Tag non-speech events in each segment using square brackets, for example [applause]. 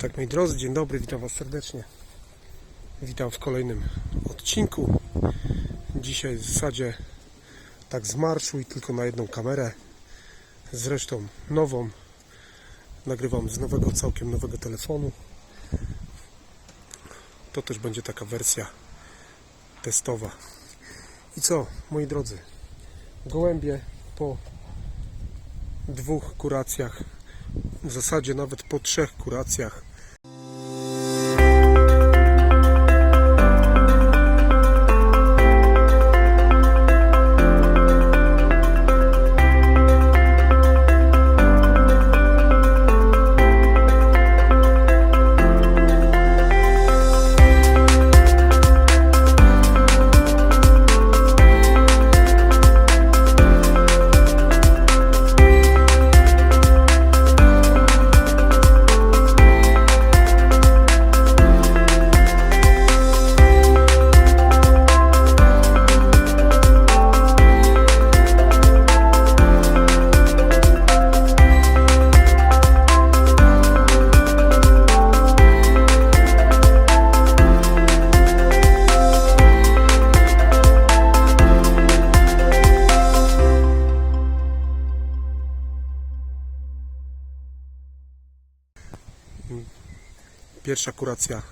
Tak, moi drodzy, dzień dobry, witam Was serdecznie. Witam w kolejnym odcinku. Dzisiaj w zasadzie tak z marszu i tylko na jedną kamerę. Zresztą nową. Nagrywam z nowego, całkiem nowego telefonu. To też będzie taka wersja testowa. I co, moi drodzy? Gołębie po dwóch kuracjach, w zasadzie nawet po trzech kuracjach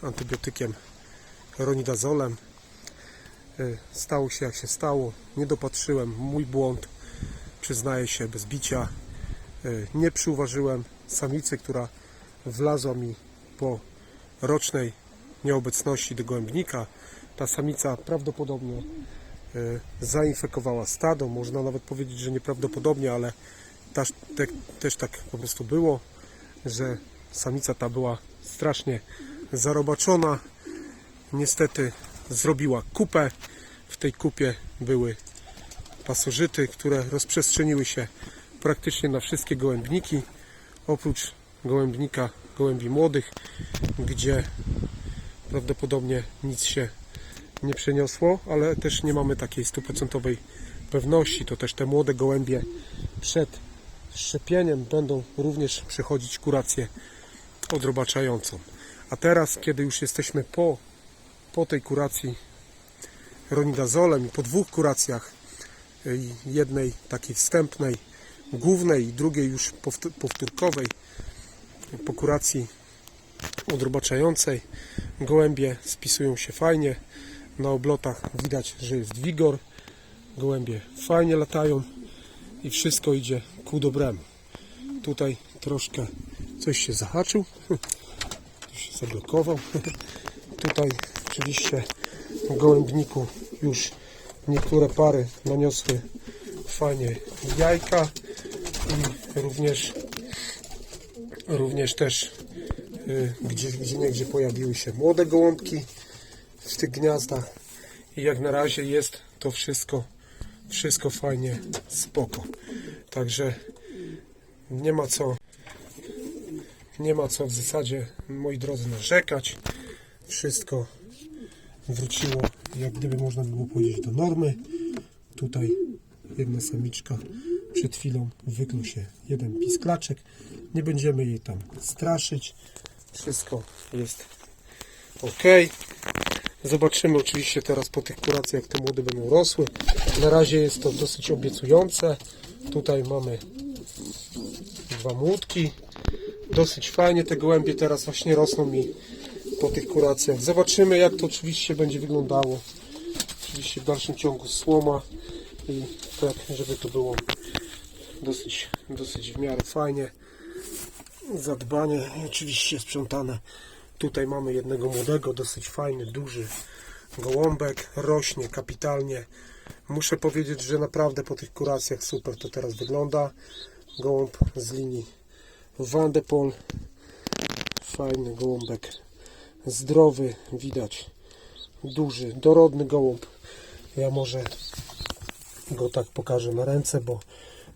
antybiotykiem ronidazolem. Y, Stało się jak się stało. Nie dopatrzyłem. Mój błąd. Przyznaję się bez bicia. Y, Nie przyuważyłem samicy, która wlazła mi po rocznej nieobecności do gołębnika. Ta samica prawdopodobnie y, zainfekowała stado. Można nawet powiedzieć, że nieprawdopodobnie, ale też, te, też tak po prostu było, że samica ta była strasznie zarobaczona. Niestety zrobiła kupę. W tej kupie były pasożyty, które rozprzestrzeniły się praktycznie na wszystkie gołębniki, oprócz gołębnika gołębi młodych, gdzie prawdopodobnie nic się nie przeniosło, ale też nie mamy takiej stuprocentowej pewności. To też te młode gołębie przed szczepieniem będą również przechodzić kurację odrobaczającą. A teraz, kiedy już jesteśmy po, po tej kuracji ronidazolem i po dwóch kuracjach, y, jednej takiej wstępnej, głównej i drugiej już powt- powtórkowej, po kuracji odrobaczającej, gołębie spisują się fajnie. Na oblotach widać, że jest wigor. Gołębie fajnie latają i wszystko idzie ku dobremu. Tutaj troszkę coś się zahaczył, [laughs] się zablokował. [laughs] Tutaj oczywiście w gołębniku już niektóre pary naniosły fajnie jajka i również również też y, gdzie, gdzie niegdzie pojawiły się młode gołąbki w tych gniazdach i jak na razie jest to wszystko wszystko fajnie spoko także nie ma co nie ma co w zasadzie moi drodzy narzekać. Wszystko wróciło jak gdyby można było powiedzieć do normy. Tutaj jedna samiczka przed chwilą wykluł się jeden pisklaczek. Nie będziemy jej tam straszyć. Wszystko jest ok zobaczymy oczywiście teraz po tych kuracjach jak te młode będą rosły. Na razie jest to dosyć obiecujące. Tutaj mamy dwa młódki dosyć fajnie te gołębie teraz właśnie rosną mi po tych kuracjach. Zobaczymy jak to oczywiście będzie wyglądało. Oczywiście w dalszym ciągu słoma i tak żeby to było dosyć, dosyć w miarę fajnie. Zadbanie oczywiście sprzątane. Tutaj mamy jednego młodego dosyć fajny, duży gołąbek. Rośnie kapitalnie. Muszę powiedzieć, że naprawdę po tych kuracjach super to teraz wygląda. Gołąb z linii Van de Pol fajny gołąbek. Zdrowy, widać. Duży, dorodny gołąb. Ja może go tak pokażę na ręce, bo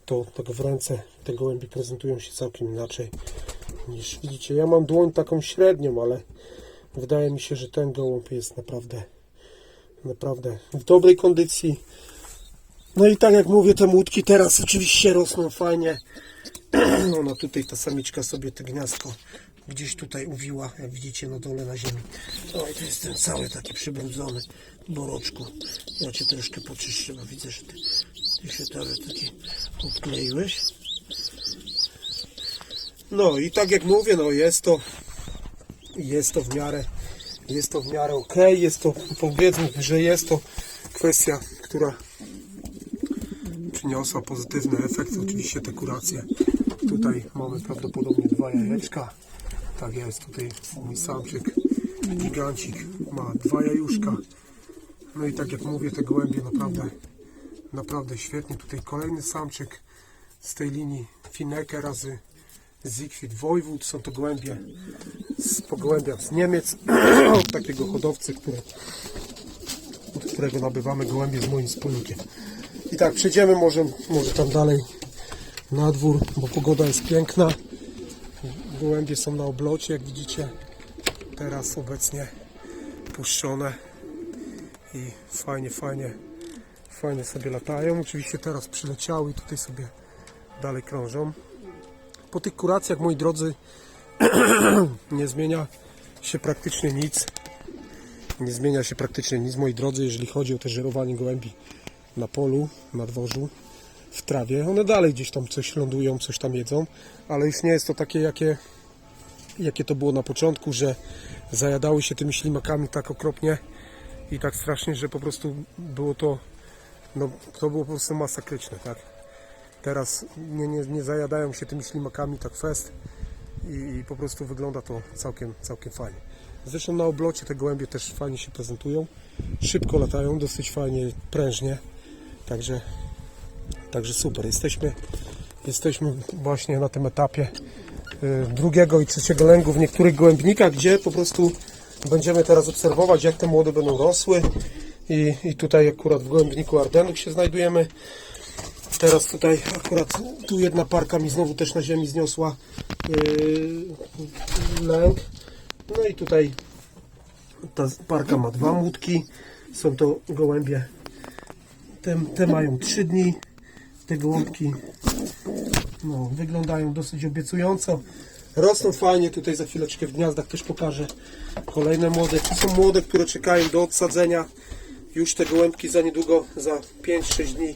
to tak w ręce te gołębie prezentują się całkiem inaczej niż widzicie. Ja mam dłoń taką średnią, ale wydaje mi się, że ten gołąb jest naprawdę naprawdę w dobrej kondycji. No i tak jak mówię, te młódki teraz oczywiście rosną fajnie Ona tutaj, ta samiczka sobie te gniazdko gdzieś tutaj uwiła, jak widzicie na dole na ziemi. No i to jest ten cały taki przybrudzony boroczku. Ja cię troszkę poczyszczę, bo widzę, że ty, ty się teraz taki odkleiłeś. No i tak jak mówię, no jest to jest to w miarę jest to w miarę ok, jest to powiedzmy, że jest to kwestia, która przyniosła pozytywny efekt. Oczywiście te kuracje. Tutaj mamy prawdopodobnie dwa jajeczka. Tak jest, tutaj mój samczyk, gigancik ma dwa jajuszka. No i tak jak mówię, te gołębie naprawdę, naprawdę świetnie. Tutaj kolejny samczyk z tej linii Fineke razy Siegfried Wojwód. Są to gołębie z pogołębia z Niemiec, [clears throat] od takiego hodowcy, który, od którego nabywamy gołębie z moim wspólnikiem. I tak, przejdziemy może, może tam dalej na dwór, bo pogoda jest piękna. Gołębie są na oblocie, jak widzicie. Teraz obecnie puszczone i fajnie, fajnie, fajnie sobie latają. Oczywiście teraz przyleciały i tutaj sobie dalej krążą. Po tych kuracjach, moi drodzy, [clears throat] nie zmienia się praktycznie nic. Nie zmienia się praktycznie nic, moi drodzy, jeżeli chodzi o te żerowanie gołębi na polu, na dworzu, w trawie. One dalej gdzieś tam coś lądują, coś tam jedzą, ale już nie jest to takie, jakie, jakie to było na początku, że zajadały się tymi ślimakami tak okropnie i tak strasznie, że po prostu było to, no, to było po prostu masakryczne, tak? Teraz nie, nie, nie zajadają się tymi ślimakami tak fest i, i po prostu wygląda to całkiem, całkiem fajnie. Zresztą na oblocie te gołębie też fajnie się prezentują, szybko latają, dosyć fajnie, prężnie, także, także super. Jesteśmy, jesteśmy właśnie na tym etapie y, drugiego i trzeciego lęgu w niektórych gołębnikach, gdzie po prostu będziemy teraz obserwować, jak te młode będą rosły i, i tutaj akurat w gołębniku Ardenów się znajdujemy. Teraz tutaj akurat tu jedna parka mi znowu też na ziemi zniosła yy, lęk. No i tutaj ta parka ma dwa młódki. Są to gołębie. Te, te mają 3 dni. Te gołąbki no, wyglądają dosyć obiecująco. Rosną fajnie. Tutaj za chwileczkę w gniazdach też pokażę kolejne młode. Tu są młode, które czekają do odsadzenia. Już te gołębki za niedługo, za 5-6 dni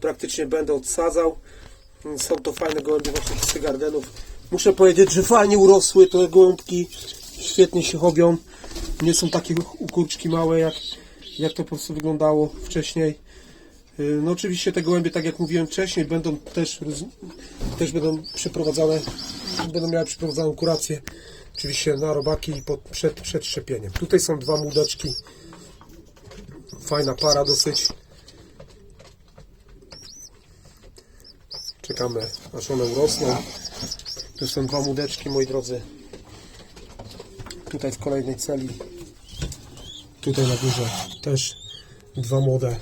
praktycznie będę odsadzał. Są to fajne gołębie właśnie z cygardenów. Muszę powiedzieć, że fajnie urosły te gołąbki. Świetnie się chowią. Nie są takie ukurczki małe, jak, jak to po prostu wyglądało wcześniej. Yy, No oczywiście te gołębie, tak jak mówiłem wcześniej, będą też, też będą przeprowadzane, będą miały przeprowadzaną kurację. Oczywiście na robaki i pod, przed, przed szczepieniem. Tutaj są dwa młodeczki. Fajna para dosyć. Czekamy aż one urosną. Tu są dwa młodeczki, moi drodzy. Tutaj w kolejnej celi. Tutaj na górze też dwa młode.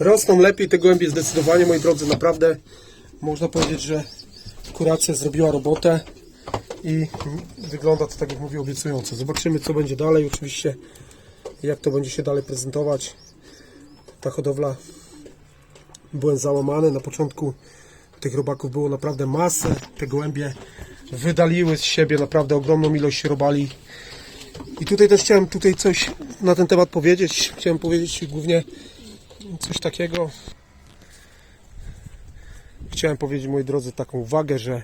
Rosną lepiej te gołębie zdecydowanie, moi drodzy. Naprawdę można powiedzieć, że kuracja zrobiła robotę i wygląda to tak jak mówię obiecująco. Zobaczymy co będzie dalej, oczywiście jak to będzie się dalej prezentować. Ta hodowla byłem załamany. Na początku tych robaków było naprawdę masę. Te gołębie wydaliły z siebie naprawdę ogromną ilość robali. I tutaj też chciałem tutaj coś na ten temat powiedzieć. Chciałem powiedzieć głównie coś takiego. Chciałem powiedzieć, moi drodzy, taką uwagę, że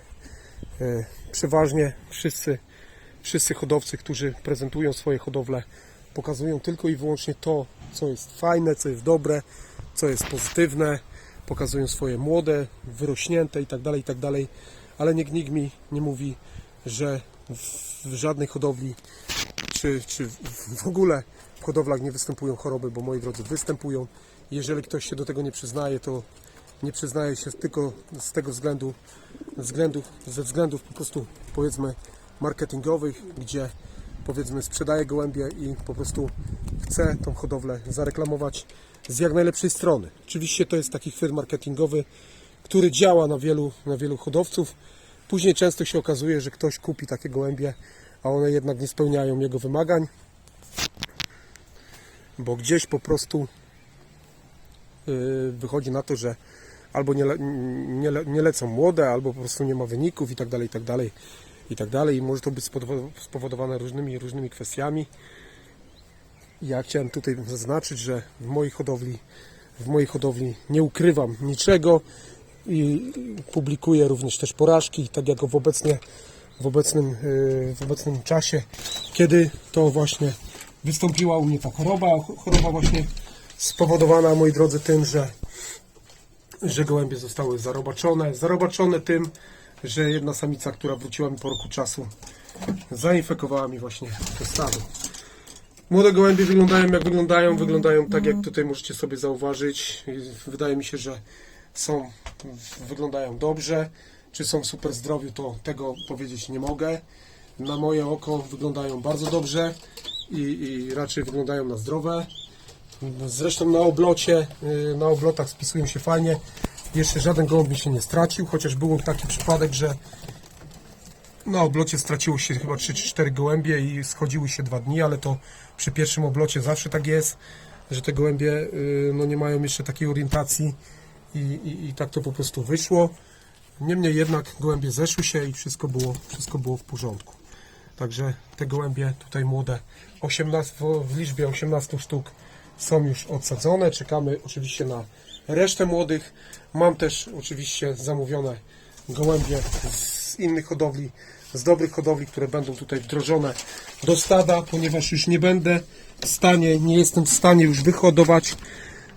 e, przeważnie wszyscy, wszyscy hodowcy, którzy prezentują swoje hodowle, pokazują tylko i wyłącznie to, co jest fajne, co jest dobre, co jest pozytywne. Pokazują swoje młode, wyrośnięte i tak dalej, i tak. Ale nikt, nikt mi nie mówi, że w, żadnej hodowli czy, czy w ogóle w hodowlach nie występują choroby, bo moi drodzy występują. Jeżeli ktoś się do tego nie przyznaje, to nie przyznaje się tylko z tego względu, względów, ze względów po prostu powiedzmy marketingowych, gdzie powiedzmy sprzedaje gołębie i po prostu chce tą hodowlę zareklamować z jak najlepszej strony. Oczywiście to jest taki chwyt marketingowy, który działa na wielu, na wielu hodowców. Później często się okazuje, że ktoś kupi takie gołębie, a one jednak nie spełniają jego wymagań, bo gdzieś po prostu y, wychodzi na to, że albo nie, nie, nie lecą młode, albo po prostu nie ma wyników i tak dalej, i tak dalej, i tak dalej. I może to być spowodowa- spowodowane różnymi, różnymi kwestiami. Ja chciałem tutaj zaznaczyć, że w mojej hodowli, w mojej hodowli nie ukrywam niczego i publikuję również też porażki, tak jak w, obecnie, w, obecnym, yy, w obecnym czasie, kiedy to właśnie wystąpiła u mnie ta choroba. Choroba właśnie spowodowana, moi drodzy, tym, że, że gołębie zostały zarobaczone. Zarobaczone tym, że jedna samica, która wróciła mi po roku czasu, zainfekowała mi właśnie to stado. Młode gołębie wyglądają jak wyglądają, wyglądają tak jak tutaj możecie sobie zauważyć. Wydaje mi się, że są, wyglądają dobrze. Czy są w super zdrowiu, to tego powiedzieć nie mogę. Na moje oko wyglądają bardzo dobrze i, i raczej wyglądają na zdrowe. Zresztą na oblocie, y, na oblotach spisują się fajnie. Jeszcze żaden gołąb mi się nie stracił, chociaż był taki przypadek, że na oblocie straciło się chyba 3 czy 4 gołębie i schodziły się dwa dni, ale to przy pierwszym oblocie zawsze tak jest, że te gołębie y, no, nie mają jeszcze takiej orientacji i, i, i tak to po prostu wyszło. Niemniej jednak gołębie zeszły się i wszystko było, wszystko było w porządku. Także te gołębie tutaj młode, 18, w- liczbie 18 sztuk są już odsadzone. Czekamy oczywiście na resztę młodych. Mam też oczywiście zamówione gołębie z innych hodowli, z dobrych hodowli, które będą tutaj wdrożone do stada, ponieważ już nie będę w stanie, nie jestem w stanie już wyhodować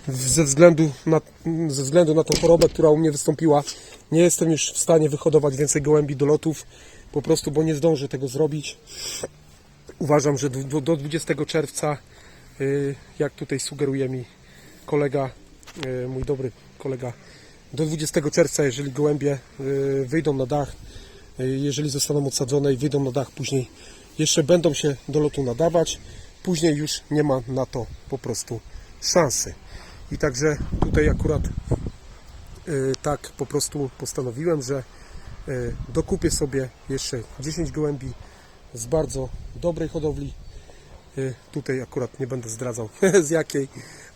ze względu na, ze względu na tą chorobę, która u mnie wystąpiła. Nie jestem już w stanie wyhodować więcej gołębi do lotów, po prostu, bo nie zdążę tego zrobić. Uważam, że do, do 20 czerwca, y, jak tutaj sugeruje mi kolega, y, mój dobry kolega, do 20 czerwca, jeżeli gołębie y, wyjdą na dach, jeżeli zostaną odsadzone i wyjdą na dach później, jeszcze będą się do lotu nadawać, później już nie ma na to po prostu szansy. I także tutaj akurat y, tak po prostu postanowiłem, że y, dokupię sobie jeszcze 10 gołębi z bardzo dobrej hodowli. Y, Tutaj akurat nie będę zdradzał [laughs] z jakiej,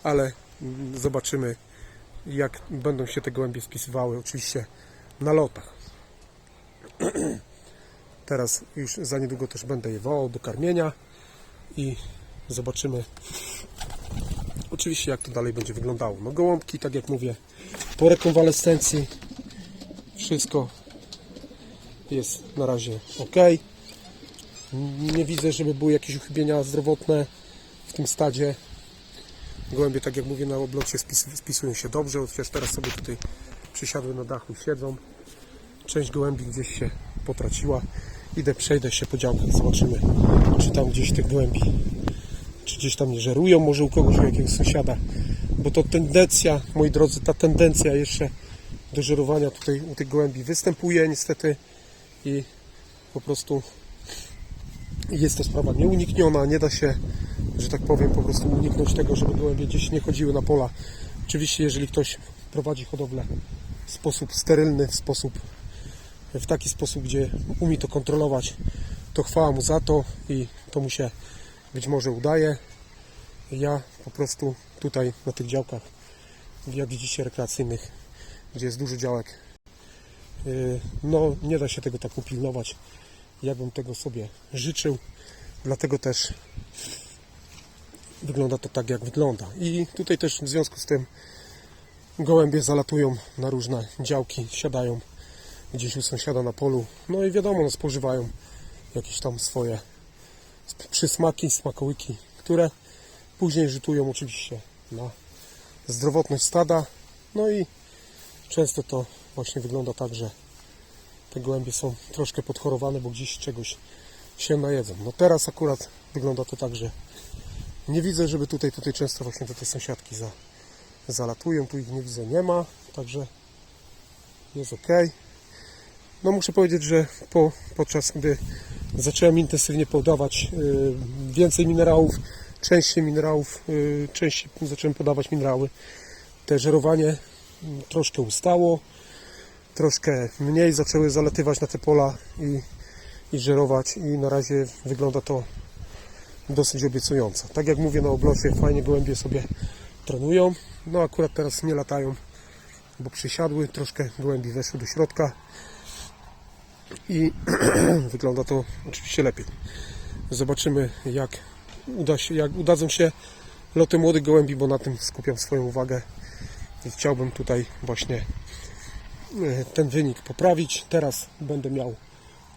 ale mm, zobaczymy jak będą się te gołębie spisywały oczywiście na lotach. [clears throat] Teraz już za niedługo też będę je wołał do karmienia i zobaczymy oczywiście jak to dalej będzie wyglądało. No gołąbki, tak jak mówię, po rekonwalescencji wszystko jest na razie ok. Nie widzę, żeby były jakieś uchybienia zdrowotne w tym stadzie. Gołębie, tak jak mówię, na oblocie spis, spisują się dobrze, chociaż teraz sobie tutaj przysiadły na dachu, siedzą. Część gołębi gdzieś się potraciła. Idę, przejdę się po działkach, zobaczymy, czy tam gdzieś tych gołębi, czy gdzieś tam nie żerują, może u kogoś, u jakiegoś sąsiada. Bo to tendencja, moi drodzy, ta tendencja jeszcze do żerowania tutaj u tych gołębi występuje niestety i po prostu jest to sprawa nieunikniona, nie da się, że tak powiem, po prostu uniknąć tego, żeby gołębie gdzieś nie chodziły na pola. Oczywiście, jeżeli ktoś prowadzi hodowlę w sposób sterylny, w sposób, w taki sposób, gdzie umie to kontrolować, to chwała mu za to i to mu się być może udaje. Ja po prostu tutaj na tych działkach, jak widzicie, rekreacyjnych, gdzie jest dużo działek, yy, no nie da się tego tak upilnować ja bym tego sobie życzył. Dlatego też wygląda to tak, jak wygląda. I tutaj też w związku z tym gołębie zalatują na różne działki, siadają gdzieś u sąsiada na polu. No i wiadomo, no, spożywają jakieś tam swoje przysmaki, smakołyki, które później rzutują oczywiście na zdrowotność stada. No i często to właśnie wygląda tak, że te gołębie są troszkę podchorowane, bo gdzieś czegoś się najedzą. No teraz akurat wygląda to tak, że nie widzę, żeby tutaj, tutaj często właśnie te, sąsiadki za, zalatują, tu ich nie widzę, nie ma, także jest ok. No muszę powiedzieć, że po, podczas gdy zacząłem intensywnie podawać y, więcej minerałów, częściej minerałów, y, częściej zacząłem podawać minerały, te żerowanie y, troszkę ustało, troszkę mniej zaczęły zalatywać na te pola i, i żerować i na razie wygląda to dosyć obiecująco. Tak jak mówię na oblocie, fajnie gołębie sobie trenują. No akurat teraz nie latają, bo przysiadły, troszkę gołębi weszły do środka i [clears throat] wygląda to oczywiście lepiej. Zobaczymy jak uda się, jak udadzą się loty młodych gołębi, bo na tym skupiam swoją uwagę i chciałbym tutaj właśnie e, ten wynik poprawić. Teraz będę miał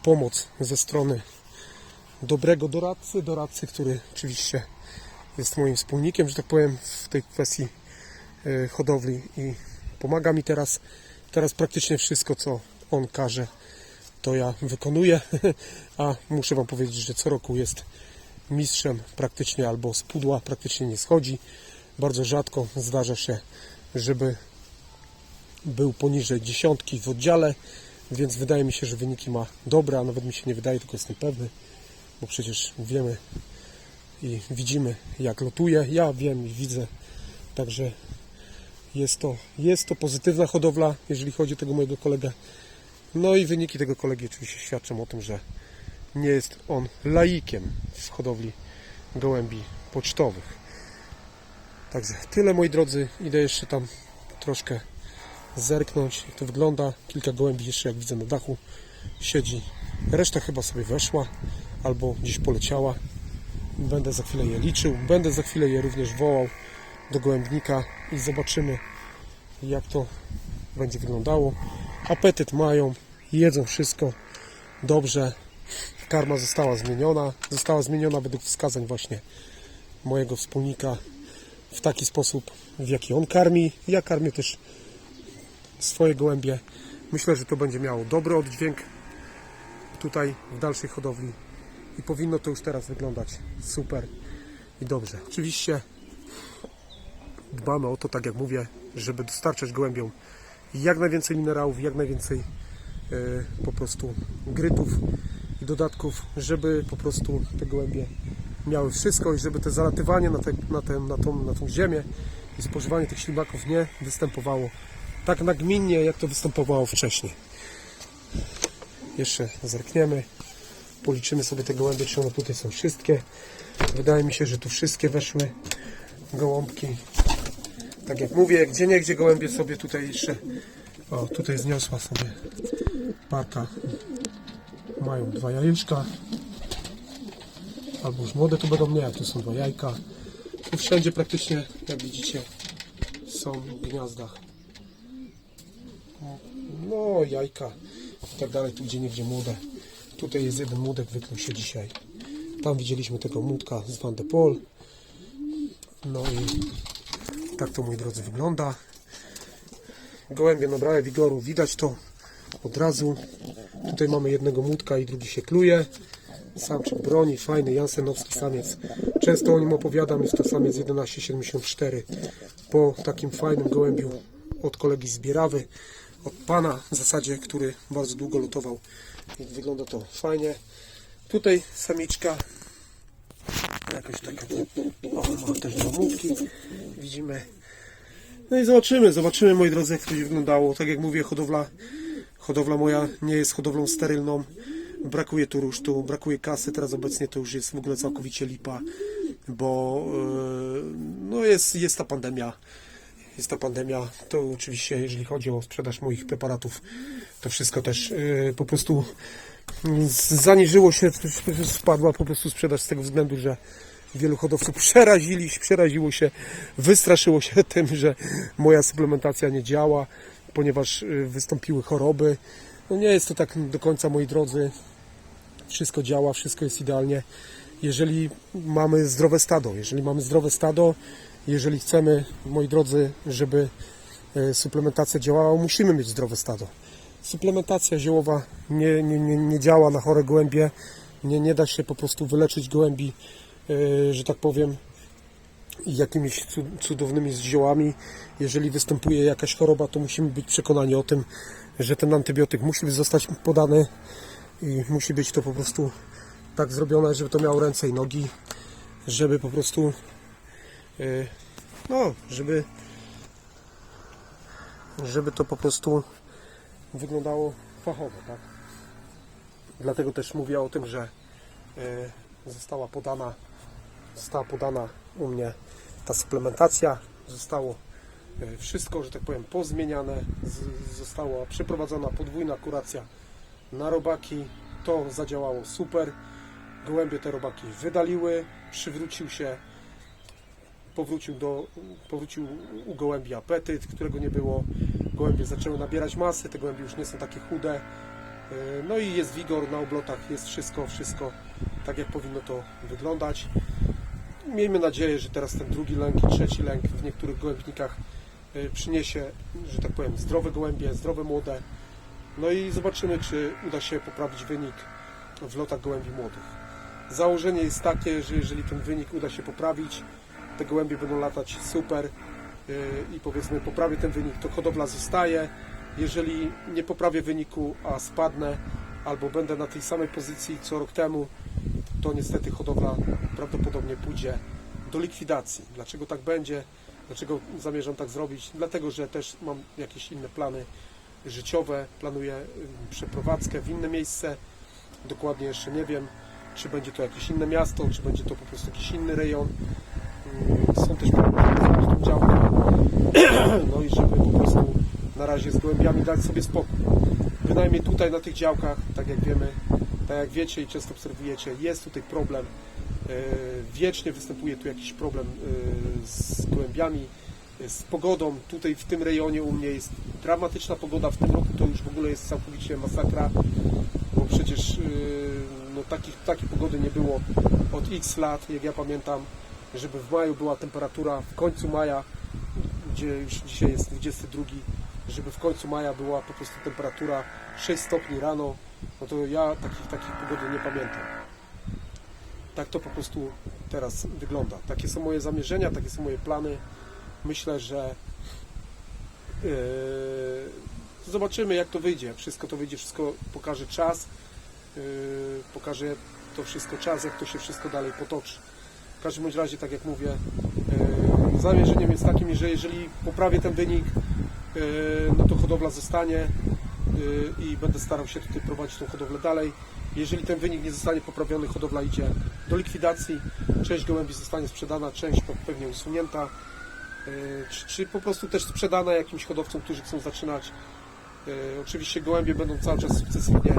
pomoc ze strony dobrego doradcy, doradcy, który oczywiście jest moim wspólnikiem, że tak powiem, w tej kwestii e, hodowli i pomaga mi teraz. Teraz praktycznie wszystko, co on każe, to ja wykonuję, [laughs] a muszę Wam powiedzieć, że co roku jest mistrzem praktycznie albo z pudła praktycznie nie schodzi. Bardzo rzadko zdarza się, żeby był poniżej dziesiątki w oddziale, więc wydaje mi się, że wyniki ma dobre, a nawet mi się nie wydaje, tylko jestem pewny, bo przecież wiemy i widzimy jak lotuje. Ja wiem i widzę, także jest to, jest to pozytywna hodowla, jeżeli chodzi o tego mojego kolegę. No i wyniki tego kolegi oczywiście świadczą o tym, że nie jest on laikiem w hodowli gołębi pocztowych. Także tyle moi drodzy. Idę jeszcze tam troszkę zerknąć jak to wygląda. Kilka gołębi jeszcze jak widzę na dachu siedzi. Reszta chyba sobie weszła albo gdzieś poleciała. Będę za chwilę je liczył. Będę za chwilę je również wołał do gołębnika i zobaczymy jak to będzie wyglądało. Apetyt mają, jedzą wszystko dobrze. Karma została zmieniona. Została zmieniona według wskazań właśnie mojego wspólnika w taki sposób, w jaki on karmi. Ja karmię też swoje gołębie. Myślę, że to będzie miało dobry oddźwięk tutaj w dalszej hodowli i powinno to już teraz wyglądać super i dobrze. Oczywiście dbamy o to, tak jak mówię, żeby dostarczać gołębiom jak najwięcej minerałów, jak najwięcej po prostu grytów i dodatków, żeby po prostu te gołębie miały wszystko i żeby te zalatywanie na, te, na, tę, na, tą, na tą ziemię i spożywanie tych ślimaków nie występowało tak nagminnie, jak to występowało wcześniej. Jeszcze zerkniemy, policzymy sobie te gołębie, czy one tutaj są wszystkie. Wydaje mi się, że tu wszystkie weszły gołąbki. Tak jak mówię, gdzie nie gdzie gołębie sobie tutaj jeszcze o, tutaj zniosła sobie pata. Mają dwa jajeczka. Albo już młode to będą nie, tu są dwa jajka. Tu wszędzie praktycznie, jak widzicie, są w gniazdach. No, jajka i tak dalej, tu gdzie nie gdzie młode. Tutaj jest jeden młodek, wyknął się dzisiaj. Tam widzieliśmy tego młodka z Van de Pol. No i tak to, moi drodzy, wygląda. Gołębie nabrały wigoru, widać to od razu. Tutaj mamy jednego młódka i drugi się kluje. Samczyk broni, fajny, jansenowski samiec. Często o nim opowiadam, jest to samiec 1174. Po takim fajnym gołębiu od kolegi z Bierawy, od pana w zasadzie, który bardzo długo lutował. Wygląda to fajnie. Tutaj samiczka jakoś taka o, ma też domówki widzimy no i zobaczymy, zobaczymy moi drodzy jak to będzie wyglądało tak jak mówię hodowla hodowla moja nie jest hodowlą sterylną. Brakuje tu rusztu, brakuje kasy. Teraz obecnie to już jest w ogóle całkowicie lipa bo yy, no jest, jest ta pandemia. Jest ta pandemia, to oczywiście jeżeli chodzi o sprzedaż moich preparatów, to wszystko też yy, po prostu zaniżyło się, spadła po prostu sprzedaż z tego względu, że wielu hodowców [laughs] przerazili, przeraziło się, wystraszyło się [laughs] tym, że moja suplementacja nie działa, ponieważ y, wystąpiły choroby. No nie jest to tak do końca, moi drodzy. Wszystko działa, wszystko jest idealnie. Jeżeli mamy zdrowe stado, jeżeli mamy zdrowe stado, jeżeli chcemy, moi drodzy, żeby y, suplementacja działała, musimy mieć zdrowe stado suplementacja ziołowa nie, nie, nie, nie działa na chore gołębie. Nie, nie da się po prostu wyleczyć gołębi, yy, że tak powiem, jakimiś cu- cudownymi ziołami. Jeżeli występuje jakaś choroba, to musimy być przekonani o tym, że ten antybiotyk musi zostać podany i musi być to po prostu tak zrobione, żeby to miało ręce i nogi, żeby po prostu yy, no, żeby żeby to po prostu wyglądało fachowo, tak? Dlatego też mówię o tym, że e, została podana, została podana u mnie ta suplementacja, zostało E, Wszystko, że tak powiem, pozmieniane. Została przeprowadzona podwójna kuracja na robaki. To zadziałało super. Gołębie te robaki wydaliły. Przywrócił się, powrócił, do, powrócił u gołębi apetyt, którego nie było. Gołębie zaczęły nabierać masy, te gołębie już nie są takie chude. E, No i jest wigor na oblotach, jest wszystko, wszystko tak jak powinno to wyglądać. Miejmy nadzieję, że teraz ten drugi lęk i trzeci lęk w niektórych gołębnikach y, przyniesie, że tak powiem, zdrowe gołębie, zdrowe młode. No i zobaczymy, czy uda się poprawić wynik w lotach gołębi młodych. Założenie jest takie, że jeżeli ten wynik uda się poprawić, te gołębie będą latać super y, i powiedzmy poprawię ten wynik, to hodowla zostaje. Jeżeli nie poprawię wyniku, a spadnę albo będę na tej samej pozycji co rok temu, to niestety hodowla prawdopodobnie pójdzie do likwidacji. Dlaczego tak będzie? Dlaczego zamierzam tak zrobić? Dlatego, że też mam jakieś inne plany życiowe. Planuję ym, przeprowadzkę w inne miejsce. Dokładnie jeszcze nie wiem, czy będzie to jakieś inne miasto, czy będzie to po prostu jakiś inny rejon. Ym, Są też plany tą działkę. No i żeby po prostu na razie z gołębiami dać sobie spokój. Bynajmniej tutaj na tych działkach, tak jak wiemy, tak jak wiecie i często obserwujecie, jest tutaj problem. E, Wiecznie występuje tu jakiś problem e, z gołębiami, e, z pogodą. Tutaj w tym rejonie u mnie jest dramatyczna pogoda. W tym roku to już w ogóle jest całkowicie masakra, bo przecież no, takich, takiej pogody nie było od x lat, jak ja pamiętam, żeby w maju była temperatura w końcu maja, gdzie już dzisiaj jest 22, żeby w końcu maja była po prostu temperatura 6 stopni rano, no to ja takich, takich pogody nie pamiętam. Tak to po prostu teraz wygląda. Takie są moje zamierzenia, takie są moje plany. Myślę, że yy, zobaczymy jak to wyjdzie. Wszystko to wyjdzie, wszystko pokaże czas. Yy, pokaże to wszystko czas, jak to się wszystko dalej potoczy. W każdym razie, tak jak mówię, yy, zamierzeniem jest takim, że jeżeli poprawię ten wynik, yy, no to hodowla zostanie i będę starał się tutaj prowadzić tą hodowlę dalej. Jeżeli ten wynik nie zostanie poprawiony, hodowla idzie do likwidacji. Część gołębi zostanie sprzedana, część pe- pewnie usunięta, yy, czy, czy po prostu też sprzedana jakimś hodowcom, którzy chcą zaczynać. Yy, Oczywiście gołębie będą cały czas sukcesywnie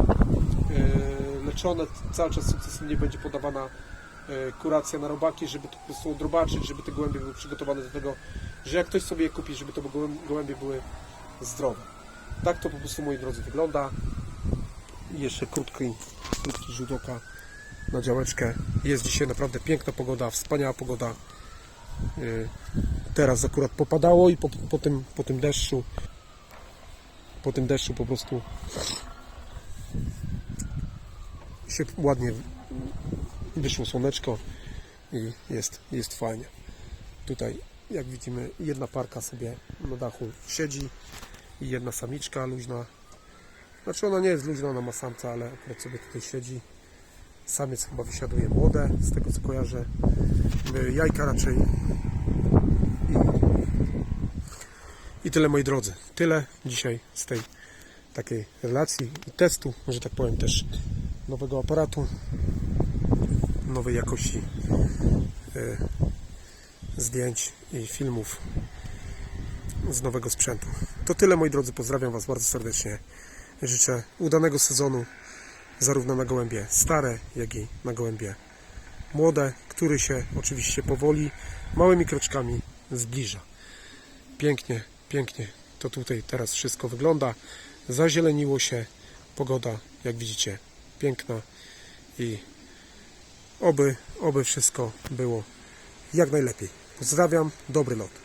leczone, cały czas sukcesywnie będzie podawana kuracja na robaki, żeby to po prostu odrobaczyć, żeby te gołębie były przygotowane do tego, że jak ktoś sobie je kupi, żeby to gołę- gołębie były zdrowe. Tak to po prostu, moi drodzy, wygląda. I jeszcze krótki, krótki rzut oka na działeczkę. Jest dzisiaj naprawdę piękna pogoda, wspaniała pogoda. Yy, Teraz akurat popadało i po, po, tym, po tym deszczu po tym deszczu po prostu się ładnie wyszło słoneczko i jest, jest fajnie. Tutaj jak widzimy jedna parka sobie na dachu siedzi i jedna samiczka luźna. Znaczy ona nie jest luźna, ona ma samca, ale akurat sobie tutaj siedzi. Samiec chyba wysiaduje młode, z tego co kojarzę. Y, Jajka raczej. I, I tyle moi drodzy. Tyle dzisiaj z tej takiej relacji i testu, że tak powiem też nowego aparatu, nowej jakości y, zdjęć i filmów z nowego sprzętu. To tyle moi drodzy, pozdrawiam Was bardzo serdecznie. Życzę udanego sezonu zarówno na gołębie stare, jak i na gołębie młode, który się oczywiście powoli, małymi kroczkami zbliża. Pięknie, pięknie to tutaj teraz wszystko wygląda. Zazieleniło się, pogoda, jak widzicie, piękna i oby, oby wszystko było jak najlepiej. Pozdrawiam, dobry lot.